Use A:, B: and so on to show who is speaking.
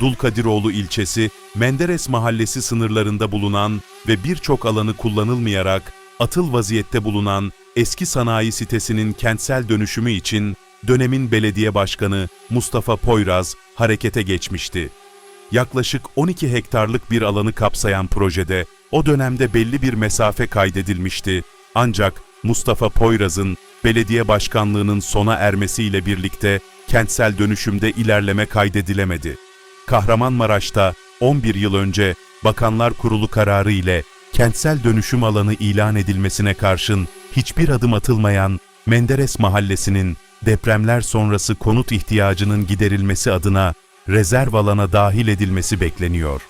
A: Dulkadiroğlu ilçesi, Menderes mahallesi sınırlarında bulunan ve birçok alanı kullanılmayarak atıl vaziyette bulunan eski sanayi sitesinin kentsel dönüşümü için dönemin belediye başkanı Mustafa Poyraz harekete geçmişti. Yaklaşık 12 hektarlık bir alanı kapsayan projede o dönemde belli bir mesafe kaydedilmişti. Ancak Mustafa Poyraz'ın belediye başkanlığının sona ermesiyle birlikte kentsel dönüşümde ilerleme kaydedilemedi. Kahramanmaraş'ta 11 yıl önce Bakanlar Kurulu kararı ile kentsel dönüşüm alanı ilan edilmesine karşın hiçbir adım atılmayan Menderes Mahallesi'nin depremler sonrası konut ihtiyacının giderilmesi adına rezerv alana dahil edilmesi bekleniyor.